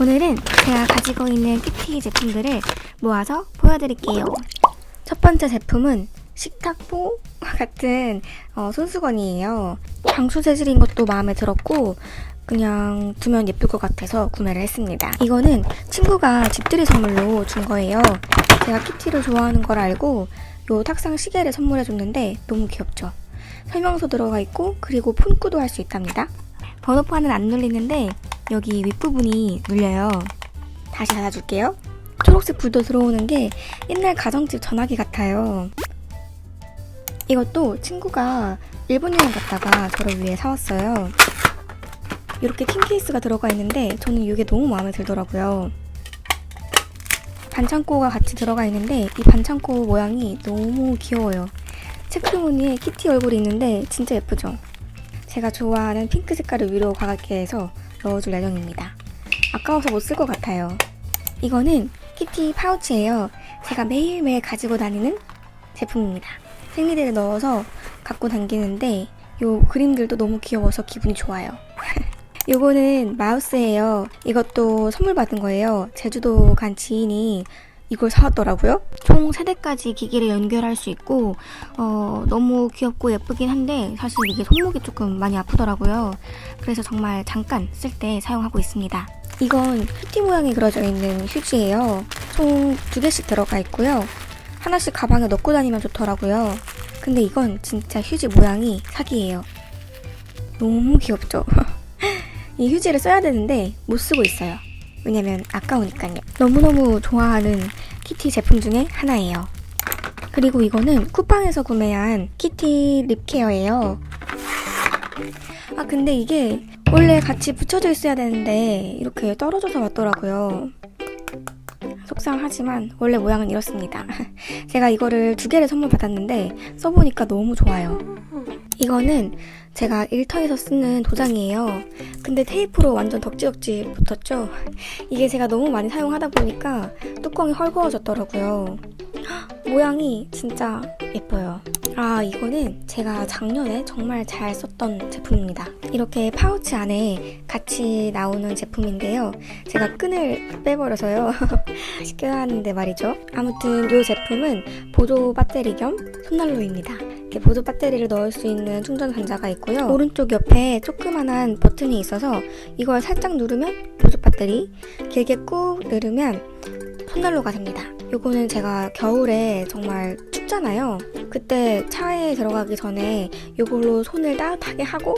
오늘은 제가 가지고 있는 키티 제품들을 모아서 보여드릴게요. 첫 번째 제품은 식탁보 같은 어, 손수건이에요. 장수 재질인 것도 마음에 들었고 그냥 두면 예쁠 것 같아서 구매를 했습니다. 이거는 친구가 집들이 선물로 준 거예요. 제가 키티를 좋아하는 걸 알고 요 탁상 시계를 선물해 줬는데 너무 귀엽죠? 설명서 들어가 있고 그리고 폰꾸도 할 수 있답니다. 번호판은 안 눌리는데 여기 윗부분이 눌려요. 다시 닫아줄게요. 초록색 불도 들어오는 게 옛날 가정집 전화기 같아요. 이것도 친구가 일본 여행 갔다가 저를 위해 사왔어요. 이렇게 tin 케이스가 들어가 있는데 저는 이게 너무 마음에 들더라고요. 반창고가 같이 들어가 있는데 이 반창고 모양이 너무 귀여워요. 체크 무늬에 키티 얼굴이 있는데 진짜 예쁘죠? 제가 좋아하는 핑크 색깔을 위로 과하게 해서 넣어줄 예정입니다. 아까워서 못 쓸 것 같아요. 이거는 키티 파우치예요. 제가 매일매일 가지고 다니는 제품입니다. 생리대를 넣어서 갖고 다니는데 요 그림들도 너무 귀여워서 기분이 좋아요. 요거는 마우스예요. 이것도 선물 받은 거예요. 제주도 간 지인이 이걸 사왔더라고요. 총 3대까지 기기를 연결할 수 있고 어, 너무 귀엽고 예쁘긴 한데 사실 이게 손목이 조금 많이 아프더라고요. 그래서 정말 잠깐 쓸 때 사용하고 있습니다. 이건 큐티 모양이 그려져 있는 휴지예요. 총 두 개씩 들어가 있고요. 하나씩 가방에 넣고 다니면 좋더라고요. 근데 이건 진짜 휴지 모양이 사기예요. 너무 귀엽죠? 이 휴지를 써야 되는데 못 쓰고 있어요. 왜냐면 아까우니까요. 너무너무 좋아하는 키티 제품 중에 하나예요. 그리고 이거는 쿠팡에서 구매한 키티 립케어예요. 아 근데 이게 원래 같이 붙여져 있어야 되는데 이렇게 떨어져서 왔더라고요. 속상하지만 원래 모양은 이렇습니다. 제가 이거를 두 개를 선물 받았는데 써보니까 너무 좋아요. 이거는 제가 일터에서 쓰는 도장이에요. 근데 테이프로 완전 덕지덕지 붙었죠? 이게 제가 너무 많이 사용하다 보니까 뚜껑이 헐거워졌더라고요. 헉, 모양이 진짜 예뻐요. 아, 이거는 제가 작년에 정말 잘 썼던 제품입니다. 이렇게 파우치 안에 같이 나오는 제품인데요. 제가 끈을 빼버려서요. 시켜야 하는데 말이죠. 아무튼 이 제품은 보조 배터리 겸 손난로입니다. 이렇게 보조 배터리를 넣을 수 있는 충전 단자가 있고요. 오른쪽 옆에 조그만한 버튼이 있어서 이걸 살짝 누르면 보조 배터리, 길게 꾹 누르면 손난로가 됩니다. 요거는 제가 겨울에 정말 춥잖아요. 그때 차에 들어가기 전에 요걸로 손을 따뜻하게 하고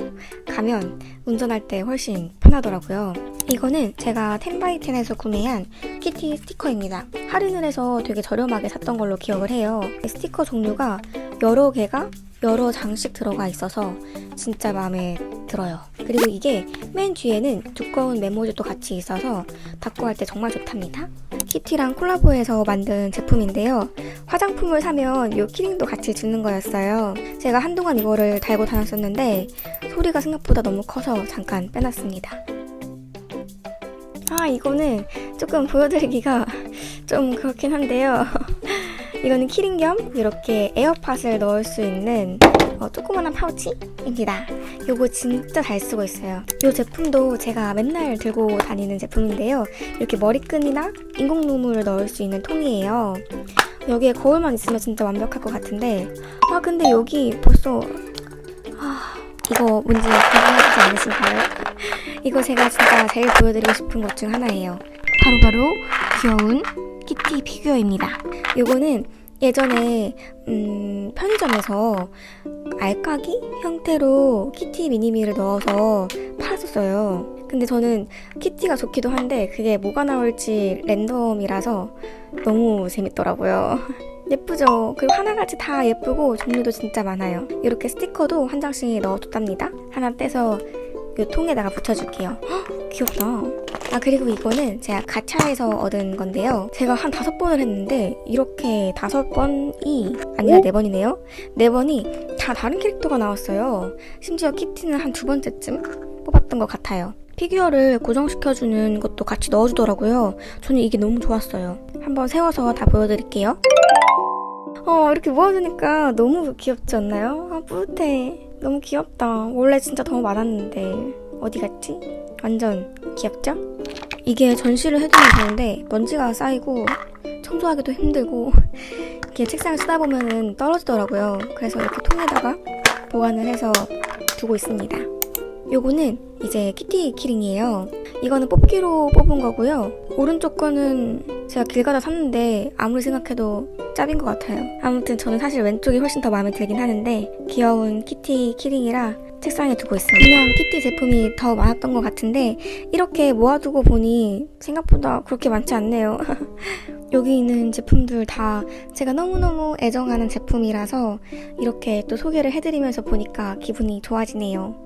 가면 운전할 때 훨씬 편하더라고요. 이거는 제가 텐바이텐에서 구매한 키티 스티커입니다. 할인을 해서 되게 저렴하게 샀던 걸로 기억을 해요. 스티커 종류가 여러 개가 여러 장씩 들어가 있어서 진짜 마음에 들어요. 그리고 이게 맨 뒤에는 두꺼운 메모지도 같이 있어서 닫고 할때 정말 좋답니다. 키티랑 콜라보해서 만든 제품인데요. 화장품을 사면 이 키링도 같이 주는 거였어요. 제가 한동안 이거를 달고 다녔었는데 소리가 생각보다 너무 커서 잠깐 빼놨습니다. 아, 이거는 조금 보여드리기가 좀 그렇긴 한데요. 이거는 키링 겸 이렇게 에어팟을 넣을 수 있는 어, 조그만한 파우치입니다. 이거 진짜 잘 쓰고 있어요. 이 제품도 제가 맨날 들고 다니는 제품인데요. 이렇게 머리끈이나 인공 눈물을 넣을 수 있는 통이에요. 여기에 거울만 있으면 진짜 완벽할 것 같은데 아 근데 여기 벌써 아 이거 뭔지 궁금하지 않으신가요? 이거 제가 진짜 제일 보여드리고 싶은 것 중 하나예요. 바로바로 귀여운 키티 피규어입니다. 요거는 예전에 음, 편의점에서 알까기 형태로 키티 미니미를 넣어서 팔았었어요. 근데 저는 키티가 좋기도 한데 그게 뭐가 나올지 랜덤이라서 너무 재밌더라고요. 예쁘죠? 그리고 하나같이 다 예쁘고 종류도 진짜 많아요. 이렇게 스티커도 한 장씩 넣어뒀답니다. 하나 떼서 이 통에다가 붙여줄게요. 헉, 귀엽다. 아 그리고 이거는 제가 가차에서 얻은 건데요. 제가 한 다섯 번을 했는데 이렇게 다섯 번이 아니라 네 번이네요. 네 번이 다 다른 캐릭터가 나왔어요. 심지어 키티는 한 두 번째쯤 뽑았던 것 같아요. 피규어를 고정시켜주는 것도 같이 넣어주더라고요. 저는 이게 너무 좋았어요. 한번 세워서 다 보여드릴게요. 어, 이렇게 모아두니까 너무 귀엽지 않나요? 아, 뿌듯해. 너무 귀엽다. 원래 진짜 더 많았는데. 어디 갔지? 완전 귀엽죠? 이게 전시를 해두면 좋은데 먼지가 쌓이고 청소하기도 힘들고 이렇게 책상을 쓰다 보면은 떨어지더라고요. 그래서 이렇게 통에다가 보관을 해서 두고 있습니다. 요거는 이제 키티 키링이에요. 이거는 뽑기로 뽑은 거고요. 오른쪽 거는 제가 길 가다 샀는데 아무리 생각해도 짭인 것 같아요. 아무튼 저는 사실 왼쪽이 훨씬 더 마음에 들긴 하는데 귀여운 키티 키링이라 책상에 두고 있습니다. 분명 키티 제품이 더 많았던 것 같은데 이렇게 모아두고 보니 생각보다 그렇게 많지 않네요. 여기 있는 제품들 다 제가 너무너무 애정하는 제품이라서 이렇게 또 소개를 해드리면서 보니까 기분이 좋아지네요.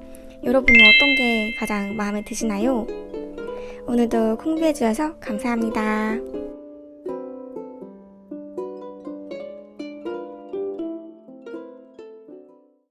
여러분은 어떤 게 가장 마음에 드시나요? 오늘도 공부해주셔서 감사합니다.